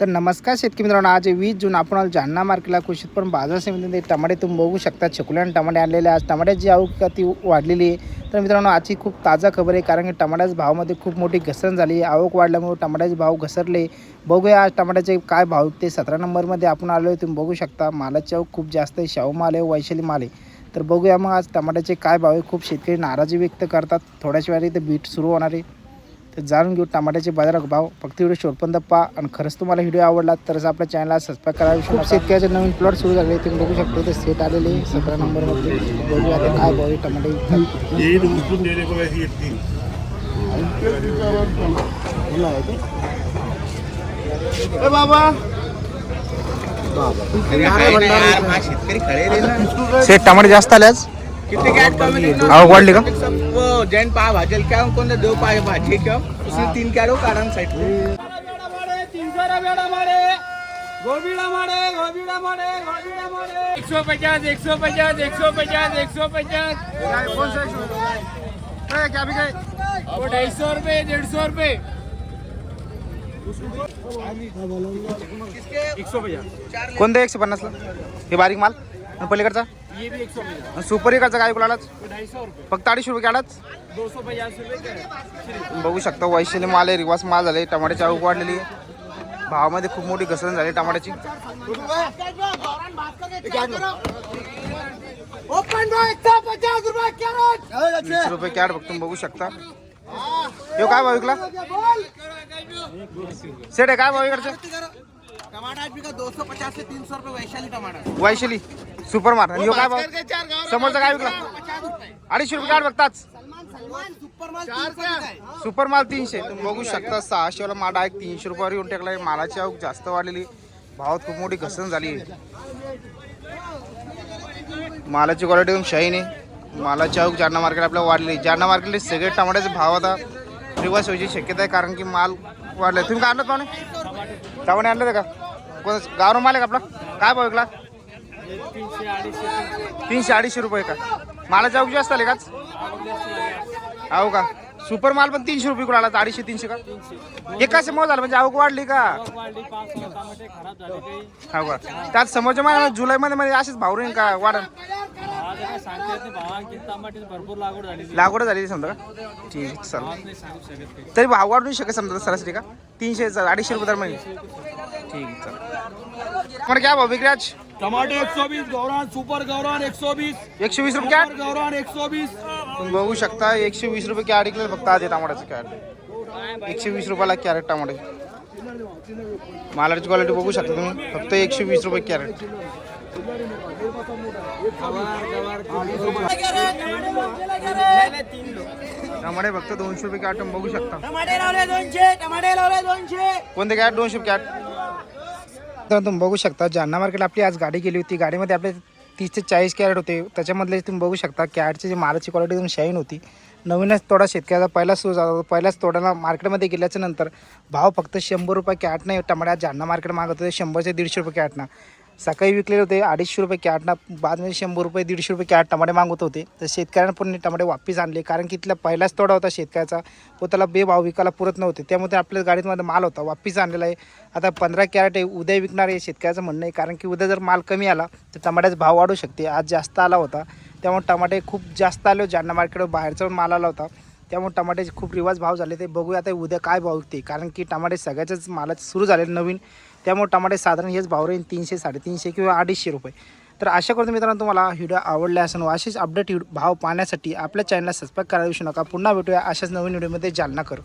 तर नमस्कार शेतकरी मित्रांनो आज वीस जून आपण जालना मार्केटला. कृषी पण बाजार समितीमध्ये टमाटे तुम्ही बघू शकता. चकुले आणि टमाटे आणलेले आज टमाट्याची आवक ती वाढलेली आहे. तर मित्रांनो आजची खूप ताजा खबर आहे कारण की टमाट्याच्या भावामध्ये खूप मोठी घसरण झाली आवक वाढल्यामुळे टमाट्याचे भाव घसरले. बघूया आज टमाट्याचे काय भाव ते. सतरा नंबरमध्ये आपण आलो आहे तुम्ही बघू शकता. मालाची आवक खूप जास्त आहे. शाहू माल आहे वैशाली माल आहे. तर बघूया मग आज टमाट्याचे काय भाव आहे. खूप शेतकरी नाराजी व्यक्त करतात. थोड्याच वेळाने इथे बीट सुरू होणार आहे. तर जाणून घेऊ टमाट्याचे बाजार भाव फक्त व्हिडिओ शेवटपर्यंत पहा आणि खरंच तुम्हाला व्हिडिओ आवडला तरच आपल्या चॅनलला सबस्क्राईब करावे खूप शेतकऱ्याचे नवीन प्लॉट सुरू झाले तुम्ही बघू शकतो ते सेट आलेले सतरा नंबरमध्ये बघूया आता काय भाव आहे टमाटे. विकतात. यही तो उसून देने को वैसी इतनी सेट टमाटे जास्त आले आज आवक वाढली का वो जैन पाव भाजल क्या कोणतं देव पाव भाजी क्या उसने तीन कॅडो कारण साईड एक सौ पचास एक सौ पचास एक सौ पचास एक सौ पचास वो ढाई सौ रुपये डेढ़ सौ रुपये कोणतं एकशे पन्नासला? हे बारीक माल? आणि पलीकडचा? ये भी एक सौ सुपर इकडचा काय कुलालाच वो ढाई सौ रुपये। फक्त अडीचशे रुपये आलाच दो सौ पचास रुपये का? बघू शकता वैशाली माल आहे रिवास माल झाले टमाट्याची आवक वाढलेली. आहे भावामध्ये खूप मोठी घसरण झाली टमाट्याची. वीस रुपये कॅट बघ तुम्ही बघू शकता. यो काय भाव विकला? सेट आहे काय भाव इकडचे टमाटर आज बिका दो सौ पचास से तीन सौ रुपये वैशाली टमाटर वैशाली. सुपर मार्ट आणि यो काय भाव समोरचा काय विकला? अडीचशे रुपये कॅट बघताच सुपर माल तीनशे तुम्ही बघू शकता सहाशे वाला माल डायरेक्ट तीनशे रुपयावर येऊन टाकलाय. मालाची आवक जास्त वाढलेली. भावात खूप मोठी घसरण झाली. मालाची क्वालिटी एकदम शाईन आहे. मालाची आवक जालना मार्केट आपल्याला वाढली जालना मार्केटले सगळे टमाट्याचे भाव आता रिवर्स व्हायची शक्यता आहे कारण की माल वाढलाय. तुम्ही काय आणलं पाहुणे टमाटे आणलं का? कोण गावरून माल आहे का आपला? काय भाव विकला? तीनशे अडीचशे रुपये का? मला जाऊ जास्त आले काच हो का? सुपर माल पण तीनशे रुपये आला अडीचशे तीनशे का? एका समोर झालं? म्हणजे आवक वाढली का? हो का? त्यात समोरच्या महिन्यात जुलैमध्ये मध्ये असेच भाव राहील का? वाढ लागवड झाली समजा का? ठीक चल तरी भाव वाढू शकत समजा सरासरी का? तीनशे अडीचशे रुपये महिने. ठीक चल पण काय भाव विक्री आज टमाटर एक सौ बीस गौरान सुपर गौरान एक सौ बीस एकशे वीस रुपये गौरान एक सौ बीस तुम्ही बघू शकता एकशे वीस रुपये कॅरेट इकले फक्त आज टमाट्याचं कॅरेट एकशे वीस रुपयाला कॅरेट टमाटे. मालाची क्वालिटी बघू शकता तुम्ही फक्त एकशे वीस रुपये कॅरेट. टमाटे फक्त दोनशे रुपये तुम्ही बघू शकता. कोणते कॅरेट? दोनशे कॅरेट. तर तुम्ही बघू शकता जालना मार्केट आपली आज गाडी गेली होती गाडीमध्ये आपले तीस ते चाळीस कॅरेट होते. त्याच्यामधले तुम्ही बघू शकता कॅरेटची जी मालाची क्वालिटी एकदम शाईन होती. नवीनच तोडा शेतकऱ्याचा पहिला सुरू झाला होता. पहिल्याच तोड्याला मार्केटमध्ये गेल्याच्यानंतर भाव फक्त शंभर रुपये कॅट नाही टमाट्या जालना मार्केट मागत होते शंभरचे दीडशे रुपये कॅटना सकाळी विकलेले होते अडीचशे रुपये कॅटना बादमध्ये शंभर रुपये दीडशे रुपये कॅट टमाटे मागत होते. तर शेतकऱ्यांना पण टमाटे वापस आणले. कारण की इथला पहिलाच तोडा होता शेतकऱ्याचा. व त्याला बेभाव विकायला पुरत नव्हते. त्यामुळे आपल्या गाडीमध्ये माल होता वापस आणलेला आहे. आता पंधरा कॅरेट आहे उद्या विकणार आहे शेतकऱ्याचं म्हणणं आहे. कारण की उद्या जर माल कमी आला तर टमाट्याचा भाव वाढू शकते. आज जास्त आला होता. त्यामुळे टमाटे खूप जास्त आले होते. जालना मार्केटवर बाहेरचा पण माल आला होता. त्यामुळे टमाट्याचे खूप रिवाज भाव झाले ते बघूया आता उद्या काय भाव विकते. कारण की टमाटे सगळ्याच्याच मालाचे सुरू झाले नवीन. त्यामुळे टमाटे साधारण हेच भाव राहील तीनशे साडेतीनशे किंवा अडीचशे रुपये. तर आशा करतो मित्रांनो तुम्हाला व्हिडिओ आवडला असेल व असेच अपडेट भाव पाहण्यासाठी आपल्या चॅनलला सबस्क्राईब करायला विसरू नका. पुन्हा भेटूया अशाच नवीन व्हिडिओमध्ये. जालना करू.